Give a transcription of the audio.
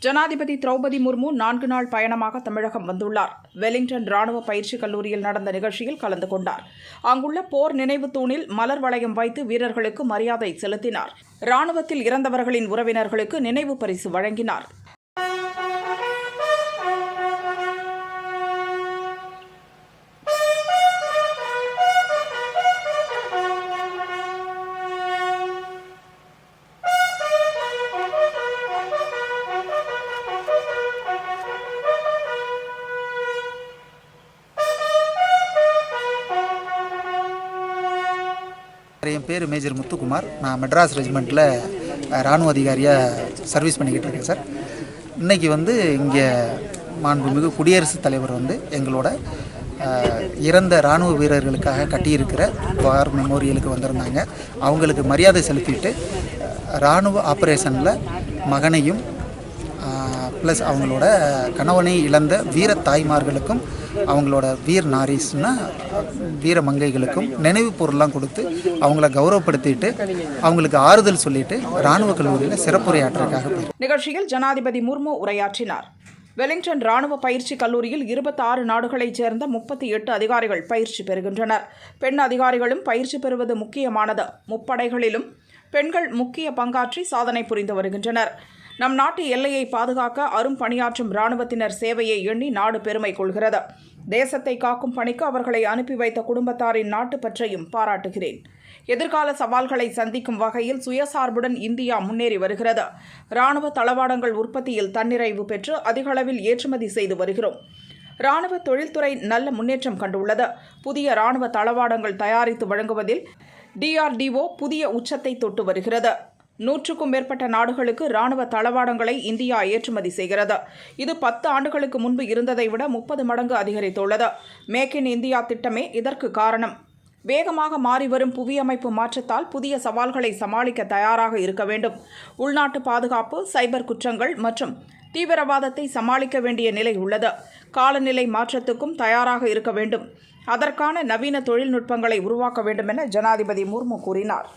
ஜனாதிபதி திரௌபதி முர்மு நான்கு நாள் பயணமாக தமிழகம் வந்துள்ளார். வெலிங்டன் ராணுவ பயிற்சி கல்லூரியில் நடந்த நிகழ்ச்சியில் கலந்து கொண்டார். அங்குள்ள போர் நினைவு தூணில் மலர் வளையம் வைத்து வீரர்களுக்கு மரியாதை செலுத்தினார். ராணுவத்தில் இறந்தவர்களின் உறவினர்களுக்கு நினைவு பரிசு வழங்கினார். என் பேர் மேஜர் முத்துக்குமார். நான் மெட்ராஸ் ரெஜிமெண்ட்டில் இராணுவ அதிகாரியாக சர்வீஸ் பண்ணிக்கிட்டு இருக்கேன் சார். இன்றைக்கி வந்து இங்கே மாண்புமிகு குடியரசுத் தலைவர் வந்து எங்களோட இறந்த இராணுவ வீரர்களுக்காக கட்டியிருக்கிற வார் மெமோரியலுக்கு வந்திருந்தாங்க. அவங்களுக்கு மரியாதை செலுத்திட்டு இராணுவ ஆப்ரேஷனில் மகனையும் ப்ளஸ் அவங்களோட கணவனை இழந்த வீர தாய்மார்களுக்கும் அவங்களோட வீர் நாரிஸ்னா வீர மங்கைகளுக்கும் நினைவு பொருள்லாம் கொடுத்து அவங்கள கௌரவப்படுத்திட்டு அவங்களுக்கு ஆறுதல் சொல்லிட்டு இராணுவ கல்லூரியில் சிறப்புரையாற்றுக்காக நிகழ்ச்சியில் ஜனாதிபதி முர்மு உரையாற்றினார். வெலிங்டன் ராணுவ பயிற்சி கல்லூரியில் 26 நாடுகளைச் சேர்ந்த முப்பத்தி எட்டு அதிகாரிகள் பயிற்சி பெறுகின்றனர். பெண் அதிகாரிகளும் பயிற்சி பெறுவது முக்கியமானது. முப்படைகளிலும் பெண்கள் முக்கிய பங்காற்றி சாதனை புரிந்து வருகின்றனர். நம் நாட்டு எல்லையை பாதுகாக்க அரும் பணியாற்றும் இராணுவத்தினர் சேவையை எண்ணி நாடு பெருமை கொள்கிறது. தேசத்தை காக்கும் பணிக்கு அவர்களை அனுப்பி வைத்த குடும்பத்தாரின் நாட்டு பற்றையும் பாராட்டுகிறேன். எதிர்கால சவால்களை சந்திக்கும் வகையில் சுயசார்புடன் இந்தியா முன்னேறி வருகிறது. இராணுவ தளவாடங்கள் உற்பத்தியில் தன்னிறைவு பெற்று அதிகளவில் ஏற்றுமதி செய்து வருகிறோம். இராணுவ தொழில்துறை நல்ல முன்னேற்றம் கண்டுள்ளது. புதிய ராணுவ தளவாடங்கள் தயாரித்து வழங்குவதில் டிஆர்டிஓ புதிய உச்சத்தை தொட்டு வருகிறது. நூற்றுக்கும் மேற்பட்ட நாடுகளுக்கு ராணுவ தளவாடங்களை இந்தியா ஏற்றுமதி செய்கிறது. இது பத்து ஆண்டுகளுக்கு முன்பு இருந்ததை விட முப்பது மடங்கு அதிகரித்துள்ளது. மேக் இன் இந்தியா திட்டமே இதற்கு காரணம். வேகமாக மாறிவரும் புவியமைப்பு மாற்றத்தால் புதிய சவால்களை சமாளிக்க தயாராக இருக்க வேண்டும். உள்நாட்டு பாதுகாப்பு சைபர் குற்றங்கள் மற்றும் தீவிரவாதத்தை சமாளிக்க வேண்டிய நிலை உள்ளது. காலநிலை மாற்றத்துக்கும் தயாராக இருக்க வேண்டும். அதற்கான நவீன தொழில்நுட்பங்களை உருவாக்க வேண்டும் என ஜனாதிபதி முர்மு கூறினார்.